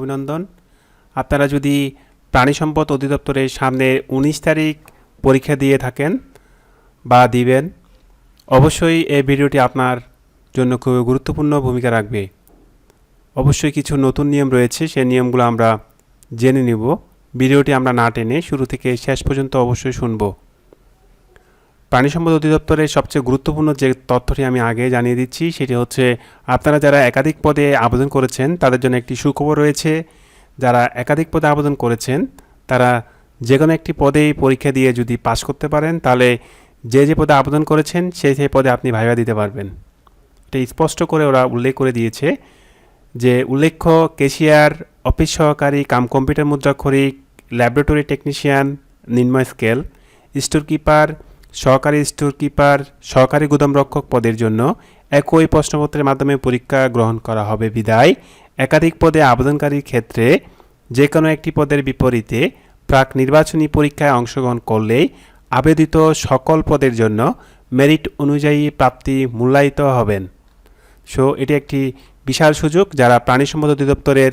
অভিনন্দন। আপনারা যদি প্রাণী সম্পদ অধিদপ্তরের সামনে উনিশ তারিখ পরীক্ষা দিয়ে থাকেন বা দিবেন, অবশ্যই এই ভিডিওটি আপনার জন্য খুবই গুরুত্বপূর্ণ ভূমিকা রাখবে। অবশ্যই কিছু নতুন নিয়ম রয়েছে, সেই নিয়মগুলো আমরা জেনে নিব। ভিডিওটি আমরা না টেনে শুরু থেকে শেষ পর্যন্ত অবশ্যই শুনব। প্রাণী সম্পদ অধিদপ্তরের সবচেয়ে গুরুত্বপূর্ণ যে তথ্যটি আমি আগে জানিয়ে দিচ্ছি, সেটি হচ্ছে আপনারা যারা একাধিক পদে আবেদন করেছেন, তাদের জন্য একটি সুখবর রয়েছে। যারা একাধিক পদে আবেদন করেছেন, তারা যে কোনো একটি পদেই পরীক্ষা দিয়ে যদি পাশ করতে পারেন, তাহলে যে যে পদে আবেদন করেছেন, সেই সেই পদে আপনি ভাইবা দিতে পারবেন। এটা স্পষ্ট করে ওরা উল্লেখ করে দিয়েছে যে উল্লেখ্য কেশিয়ার, অফিস সহকারী, কাম কম্পিউটার মুদ্রাক্ষরিক, ল্যাবরেটরি টেকনিশিয়ান নির্ময় স্কেল স্টোর কিপার সহকারী স্টোর কিপার, সহকারী গুদামরক্ষক পদের জন্য একই প্রশ্নপত্রের মাধ্যমে পরীক্ষা গ্রহণ করা হবে। বিদায়। একাধিক পদে আবেদনকারীর ক্ষেত্রে যে কোনো একটি পদের বিপরীতে প্রাক নির্বাচনী পরীক্ষায় অংশগ্রহণ করলেই আবেদিত সকল পদের জন্য মেরিট অনুযায়ী প্রাপ্তি মূল্যায়িত হবেন। সো, এটি একটি বিশাল সুযোগ। যারা প্রাণী সম্পদ অধিদপ্তরের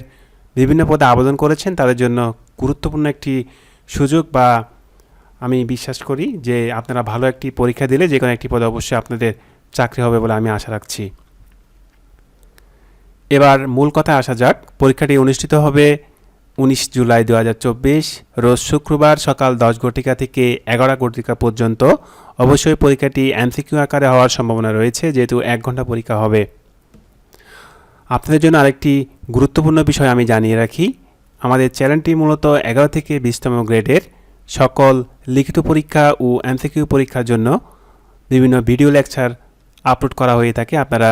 বিভিন্ন পদে আবেদন করেছেন, তাদের জন্য গুরুত্বপূর্ণ একটি সুযোগ বা আমি বিশ্বাস করি যে আপনারা ভালো একটি পরীক্ষা দিলে যে কোনো একটি পদে অবশ্যই আপনাদের চাকরি হবে বলে আমি আশা রাখছি। এবার মূল কথায় আসা যাক। পরীক্ষাটি অনুষ্ঠিত হবে উনিশ জুলাই দু হাজার চব্বিশ, রোজ শুক্রবার সকাল দশ ঘটিকা থেকে এগারো ঘটিকা পর্যন্ত। অবশ্যই পরীক্ষাটি এমসিকিউ আকারে হওয়ার সম্ভাবনা রয়েছে, যেহেতু এক ঘণ্টা পরীক্ষা হবে। আপনাদের জন্য আরেকটি গুরুত্বপূর্ণ বিষয় আমি জানিয়ে রাখি। আমাদের চ্যানেলটি মূলত এগারো থেকে বিশতম গ্রেডের। সকল লিখিত পরীক্ষা ও এমসিকিউ পরীক্ষার জন্য বিভিন্ন ভিডিও লেকচার আপলোড করা হয়ে থাকে। আপনারা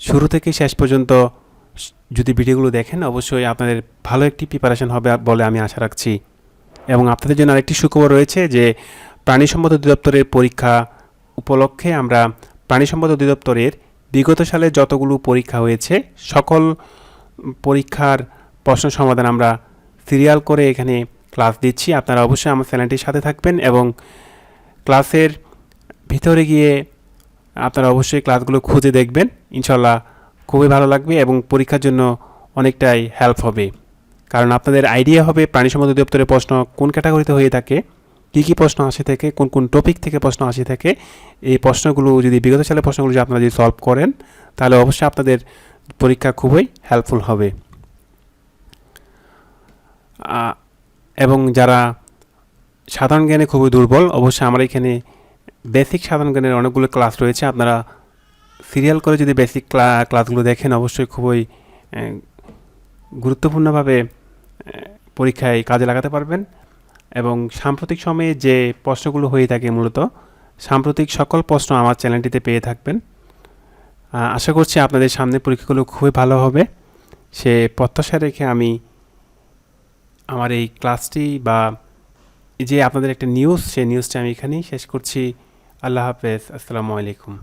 শুরু থেকে শেষ পর্যন্ত যদি ভিডিওগুলো দেখেন, অবশ্যই আপনাদের ভালো একটি প্রিপারেশন হবে বলে আমি আশা রাখছি। এবং আপনাদের জন্য আরেকটি সুখবর রয়েছে যে প্রাণী সম্পদ অধিদপ্তরের পরীক্ষা উপলক্ষে আমরা প্রাণী সম্পদ অধিদপ্তরের বিগত সালে যতগুলো পরীক্ষা হয়েছে, সকল পরীক্ষার প্রশ্ন সমাধান আমরা সিরিয়াল করে এখানে ক্লাস দিচ্ছি। আপনারা অবশ্যই আমার চ্যানেলটির সাথে থাকবেন এবং ক্লাসের ভিতরে গিয়ে আপনারা অবশ্যই ক্লাসগুলো খুঁজে দেখবেন। ইনশাল্লাহ খুবই ভালো লাগবে এবং পরীক্ষার জন্য অনেকটাই হেল্প হবে। কারণ আপনাদের আইডিয়া হবে প্রাণী সম্পদ প্রশ্ন কোন ক্যাটাগরিতে হয়ে থাকে, কী কী প্রশ্ন আসে থাকে, কোন কোন টপিক থেকে প্রশ্ন আসে থাকে। এই প্রশ্নগুলো যদি বিগত সালের প্রশ্নগুলো যদি আপনারা যদি সলভ করেন, তাহলে অবশ্যই আপনাদের পরীক্ষা খুবই হেল্পফুল হবে। এবং যারা সাধারণ জ্ঞানে খুবই দুর্বল, অবশ্যই আমার এখানে বেসিক সাধারণ জ্ঞানের অনেকগুলো ক্লাস রয়েছে। আপনারা সিরিয়াল করে যদি বেসিক ক্লাসগুলো দেখেন, অবশ্যই খুবই গুরুত্বপূর্ণভাবে পরীক্ষায় কাজে লাগাতে পারবেন। এবং সাম্প্রতিক সময়ে যে প্রশ্নগুলো হয়ে থাকে মূলত, সাম্প্রতিক সকল প্রশ্ন আমার চ্যানেলটিতে পেয়ে থাকবেন। আশা করছি আপনাদের সামনে পরীক্ষাগুলো খুবই ভালো হবে। সে প্রত্যাশা রেখে আমি আমার এই ক্লাসটি বা যে আপনাদের একটা নিউজ সেই নিউজটা আমি এখানেই শেষ করছি। আল্লাহ হাফেজ। আসসালামু আলাইকুম।